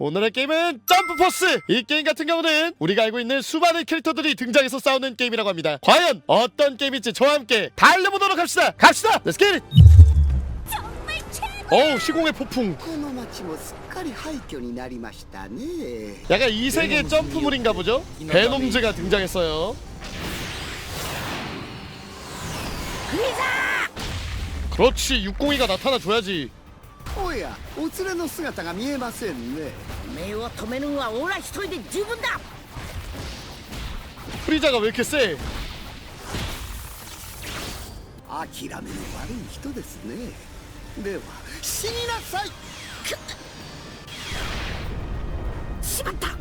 오늘의 게임은 점프포스! 이 게임 같은 경우는 우리가 알고 있는 수많은 캐릭터들이 등장해서 싸우는 게임이라고 합니다. 과연 어떤 게임일지 저와 함께 달려보도록 합시다! 갑시다! Let's get it! 어우 시공의 폭풍 この町もすっかり廃墟になりましたね 약간 이세계 점프물인가 보죠? 베놈즈가 등장했어요 그렇지 602가 나타나줘야지 おやお連れの姿が見えませんね。目を止めるんはオラ一人で十分だ。フリータが受けせ。諦めの悪い人ですね。では死になさい。しまった。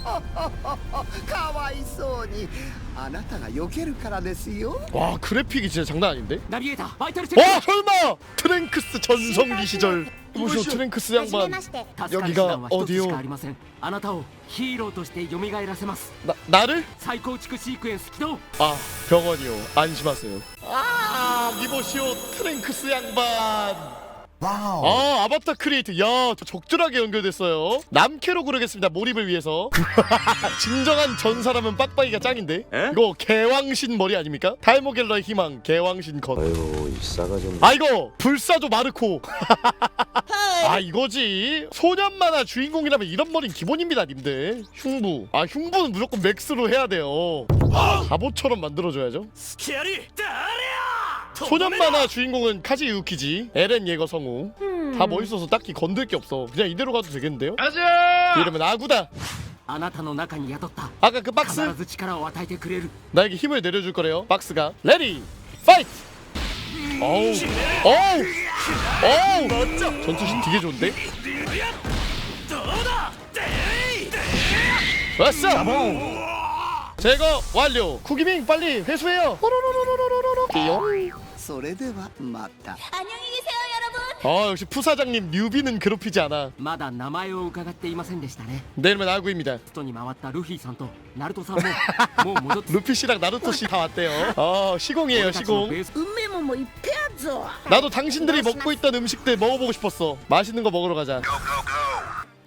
かわいそうにあなたが避けるからですよ 와 그래픽이 진짜 장난 아닌데? ナビゲーターバイタルチェッ 와 설마! 트랭크스 전성기 시절 보시오 트랭크스 はじめ 양반 ましてク助かる手段は一つしかありませんあなたをヒーローとして蘇らせます 나, 나를? 再構築シークエンス起動 아 병원이요 안심하세요 아 미보시오 트랭크스 양반 아 아바타 크리에이트 야저 적절하게 연결됐어요 남캐로 고르겠습니다 몰입을 위해서 진정한 전사라면 빡빡이가 짱인데 이거 개왕신 머리 아닙니까? 탈모갤러의 희망 개왕신 컷 아유 이 싸가지 없는 아 이거 불사조 마르코 아 이거지 소년 만화 주인공이라면 이런 머리는 기본입니다 님들 흉부 아 흉부는 무조건 맥스로 해야 돼요 바보처럼 만들어줘야죠 スキャリ誰や 소년 만화 주인공은 카지 유키지 에렌 예거 성우 다 멋있어서 딱히 건들 게 없어 그냥 이대로 가도 되겠는데요? 이러면 아구다 あなたの中に宿った 아까 그 박스 必ず力を与えてくれる 나에게 힘을 내려줄 거래요 박스가 레디 파이트 어우 어우 어우 전투신 되게 좋은데? 왔어 제거 완료 쿠기밍 빨리 회수해요 띠용 それではまた 아 역시 푸사장님 뉴비는 괴롭히지 않아 まだ名前を伺っていませんでしたね 내 이름은 아구입니다 外に回ったルフィさんとナルトさんももう戻って 루피 씨랑 나루토 씨 다 왔대요 어 시공이에요 俺たちの 시공 ベースうめえもんもいっぺえあっぞ 나도 당신들이 먹고 있던 음식들 먹어보고 싶었어 맛있는 거 먹으러 가자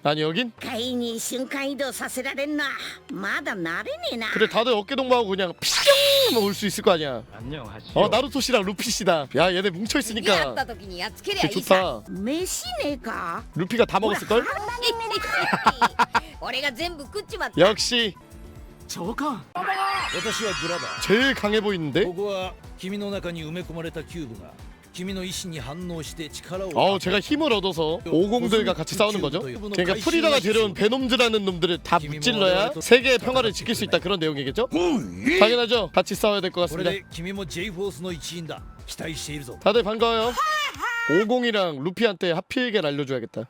아니 여긴? 会に瞬間移動させられんなまだ慣れねえな 그래 다들 어깨동무하고 그냥 피뿅 올 수 있을 거 아니야 어 나루토 씨랑 루피 씨다 야 얘네 やっ 뭉쳐있으니까 た時にやっつけりゃい 되게 いさ 좋다 飯ねえか 루피가 다 먹었을걸? 俺が全部食っちまった 역시 長官私はグラバー 제일 강해 보이는데? ここは君の中に埋め込まれたキューブが 어 제가 힘을 얻어서 오공들과 같이 싸우는 거죠. 그러니까 프리다가 데려온 베놈즈라는 놈들을 다 무찔러야 세계의 평화를 지킬 수 있다 그런 내용이겠죠? 당연하죠. 같이 싸워야 될 것 같습니다. 뭐 다들 반가워요. 50이랑 루피한테 하필게 알려줘야겠다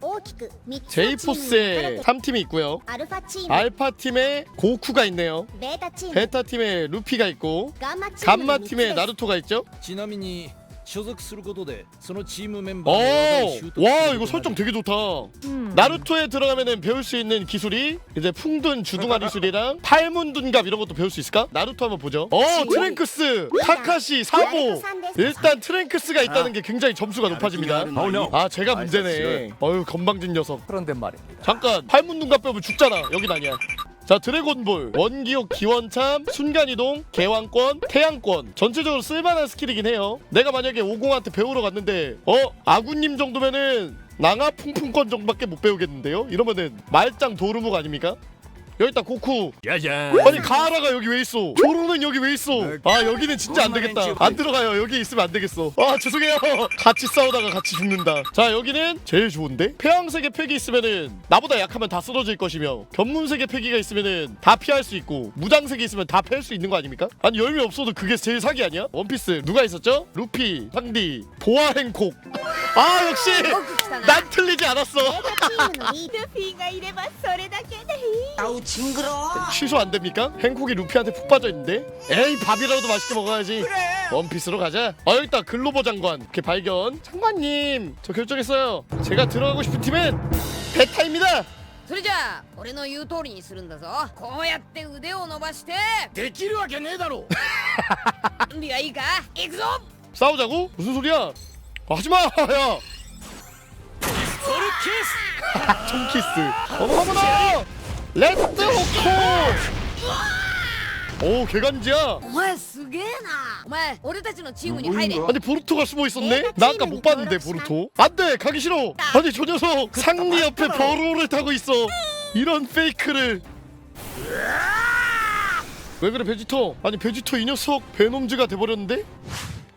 大きく3つのチームに分かれ 제이포스에 て 3팀이 있고요 アルファチーム 알파팀에 고쿠가 있네요 ベータチーム 베타팀에 루피가 있고 ガンマチームの三つ 감마팀에 です 나루토가 있죠 ちなみに所属することでそのチームメンバーの技を習得 오! 와 する 이거 ことが 설정 でき 되게 좋다 나루토에 들어가면은 배울 수 있는 기술이 이제 풍둔 주둥아리술이랑 팔문둔갑 이런 것도 배울 수 있을까? 나루토 한번 보죠 어 트랭크스 카카시 사보 일단 트랭크스가 있다는 게 굉장히 점수가 높아집니다. 아 제가 문제네. 어휴 건방진 녀석. 그런데 말입니다. 잠깐 팔문둔갑 빼면 죽잖아. 여긴 아니야. 자 드래곤볼. 원기옥 기원참 순간이동 개왕권 태양권. 전체적으로 쓸만한 스킬이긴 해요. 내가 만약에 50한테 배우러 갔는데 어 아구님 정도면은 낭아 풍풍권 정도밖에 못 배우겠는데요? 이러면은 말짱 도루묵 아닙니까 여기 있다 고쿠 아니 가하라가 여기 왜 있어 조로는 여기 왜 있어 아 여기는 진짜 안 되겠다 안 들어가요 여기 있으면 안 되겠어 아 죄송해요 같이 싸우다가 같이 죽는다 자 여기는 제일 좋은데 폐왕색의 팩이 있으면은 나보다 약하면 다 쓰러질 것이며 견문색의 폐기가 있으면은 다 피할 수 있고 무장색이 있으면 다 팰 수 있는 거 아닙니까 아니 열매 없어도 그게 제일 사기 아니야 원피스 누가 있었죠 루피 상디 보아 행콕 아 역시 よく来たな 난 틀리지 않았어 ベータチームのリールフィがいればそれだけでいい 취소 안 됩니까? 행콕이 루피한테 푹 빠져 있는데. 에이 밥이라도 맛있게 먹어야지. 원피스로 가자. 아 여기 있다 글로버 장관. 이렇게 발견. 장관님 저 결정했어요. 제가 들어가고 싶은 팀은 베타입니다. それじゃあ俺の言う通りにするんだぞこうやって腕を伸ばしてできるわけねえだろ準備はいいか行くぞ 싸우자고? 무슨 소리야? 아, 하지마 야. 총키스 어머머 머 레츠 호코 오 개간지야 お前すげえなお前俺たちのチームに入れ 아니 보루토가 숨어 있었네? 나 아까 못 봤는데 보루토 안돼 가기 싫어 아니 저 녀석 상리 옆에 버로를 타고 있어 이런 페이크를 왜 그래 베지토 아니 베지토 이 녀석 베놈즈가 돼버렸는데?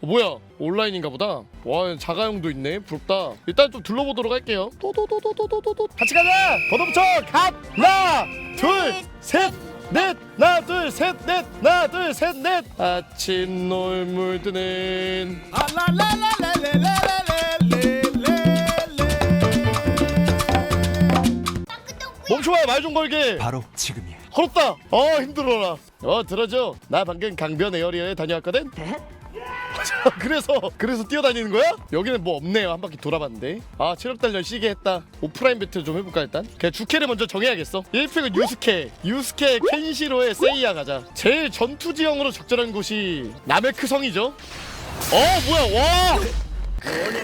어, 뭐야 온라인인가 보다 와 자가용도 있네 부럽다 일단 좀 둘러보도록 할게요 또또또또또또또 같이 가자 버더부쳐 하나 둘셋넷 하나 둘셋넷 하나 둘셋넷 아침 노을 드는 멈춰봐 말 좀 걸게 바로 지금이야. 헐었다 어 힘들어라 어 들어줘 나 방금 강변 에어리어에 다녀왔거든 그래서 그래서 뛰어다니는 거야? 여기는 뭐 없네요 한 바퀴 돌아봤는데. 아 체력 단련 시계 했다. 오프라인 배틀 좀 해볼까 일단? 그냥 주캐를 먼저 정해야겠어. 1픽은 유스케 유스케 켄시로의 세이야 가자. 제일 전투 지형으로 적절한 곳이 나메크 성이죠. 어 뭐야. 와!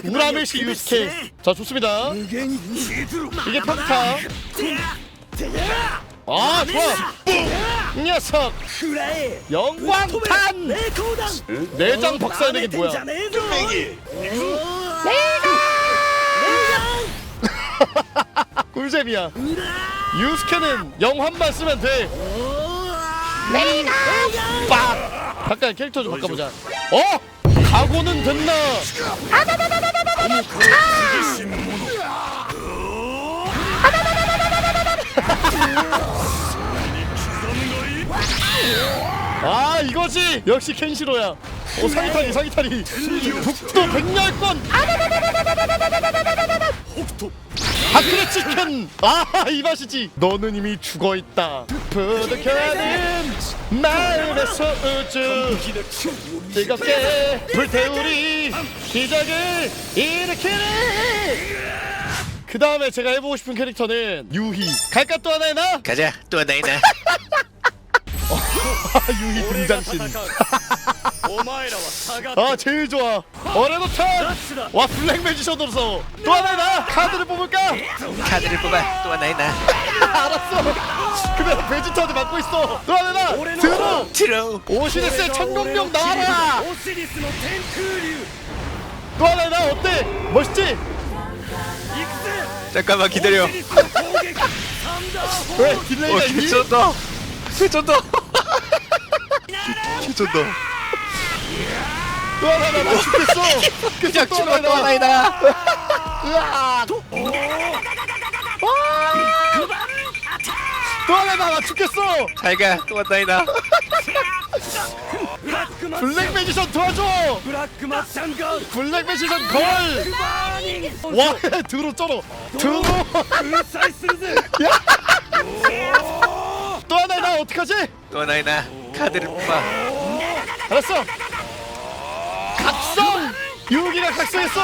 우라메시 유스케 자 좋습니다. 이게 평타 아 좋아 이 녀석 영광탄 내장 박살내기 뭐야 꿀잼이야 유스케는 영환만 쓰면 돼 빡! 잠깐 캐릭터 좀 바꿔보자 어? 각오는 됐나 아 이거지 역시 켄시로야 오 사기타리 사기타리 북도 백렬권 하크레 치킨 아이 맛이지 너는 이미 죽어있다 부득하는 마음에서 우주 즐겁게 불태우리 기적을 일으키는 그 다음에 제가 해보고 싶은 캐릭터는 유희 갈까 또 하나 해나? 가자. 또 나이나. 아, 유희 등장신 아 제일 좋아 어레노탄 와 블랙 매지션으로서 또 하나 해나? 카드를 뽑을까? 카드를 뽑아. 또 나이나. 알았어 그래 베지터한테 맡고 있어 또 하나 해나? 드로 트로. 오시리스의 천공룡 나와라 또 하나 해나? 어때? 멋있지? 잠깐만 기다려. 왜 오, 딜레이가 있니? 개쩐다. 개쩐다. 미쳤다. 또 하나 나 죽겠어. 그냥 죽어 또 하나이다. 으아. 또 하나 나 죽겠어. 잘가 또 왔다이다. 블랙 매지션 도와줘. 블랙 매지션 걸. 와 드로 쩔어. 드로. 그 야. 또 하나 나 어떡하지? 또 나이나. 카드를 뽑아. 알았어 각성 유기가 각성했어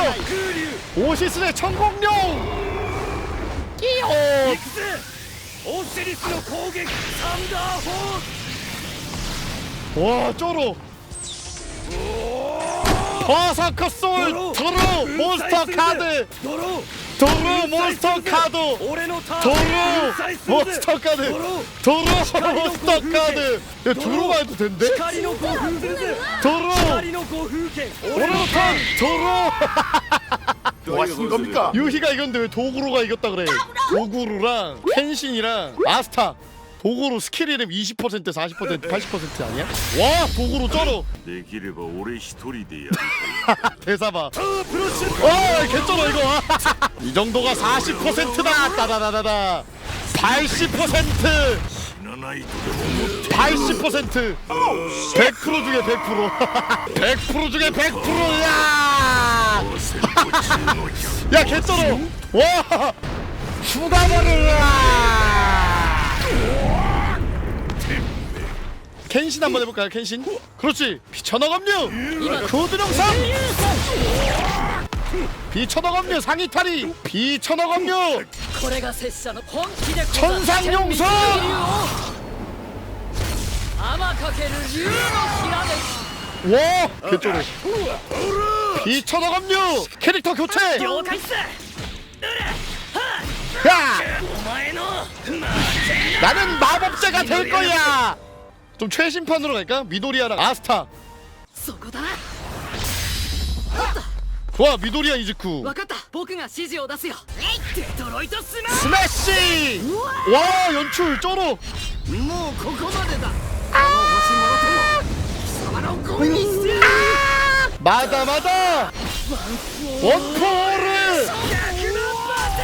오시스의 천공룡 끼요 行くぜオシリスの攻撃サンダーフォース 와 쩔어 버서커 솔 도로 몬스터 카드 ドロー 도루 몬스터 카드! 도루 몬스터 카드! 도루 몬스터 카드! 야 도루가 해도 된대? 도루 오로탄 도루! 뭐하신 겁니까? 유희가 이겼는데 왜 도구로가 이겼다 그래? 도구루랑 펜신이랑 아스타 도구로 스킬 이름 20% 40% 80% 아니야? 와 도구로 쩔어 できれば俺一人でやる 대사 봐. 와, 개쩔어 이거. 이 정도가 40%다. 따다다다다. 80%. 死なないとでも 80%. 100% 중에 100%. 100% 중에 100%야. 야, 개쩔어. 와. 죽어버릴라. 켄신 한번 해볼까요? 켄신? 그렇지. 비천어검류. 고드룡상. 비천어검류 상위 탈이. 비천어검류. 천상용서. 와 개쩌네. 비천어검류 캐릭터 교체. 야! 나는 마법제가 될 거야! 좀 최신판으로 갈까? 미도리아랑 아스타. 소고다. 좋아 미도리아 이즈쿠. わかった。僕が指示を出すよ。デトロイトスマッ 스매시. 와 연출 쩔어. シュもうここまでだ。この星もろても貴様のゴミにしてやる 마다 마다. 원포를 100万パーセン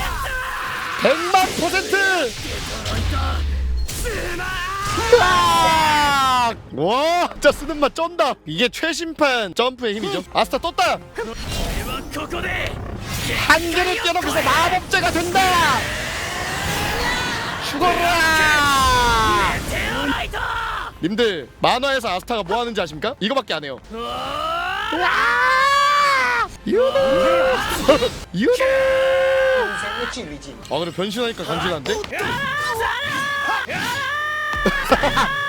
백만 퍼센트. トデトロイトスマッシュ 딱! 와! 진짜 쓰는 맛 쩐다! 이게 최신판 점프의 힘이죠. 아스타 떴다! 한계를 깨놓고서 마법자가 된다! 죽어라! 님들, 만화에서 아스타가 뭐 하는지 아십니까? 이거밖에 안 해요. 와! 유노! 유노! 아, 그래, 변신하니까 간지난데?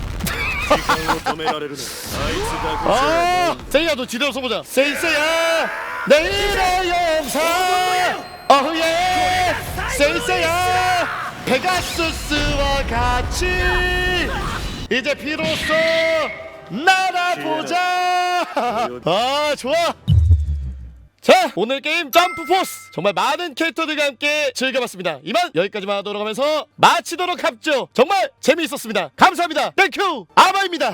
아, 세이야 너 지대로 써보자. 세이 세야 내일의 용사. 어예 세이 세야 페가수스와 같이 이제 비로소 날아보자. 아 좋아. 자 오늘 게임 점프 포스! 정말 많은 캐릭터들과 함께 즐겨봤습니다. 이만 여기까지만 하도록 하면서 마치도록 합죠. 정말 재미있었습니다. 감사합니다. 땡큐! 아바입니다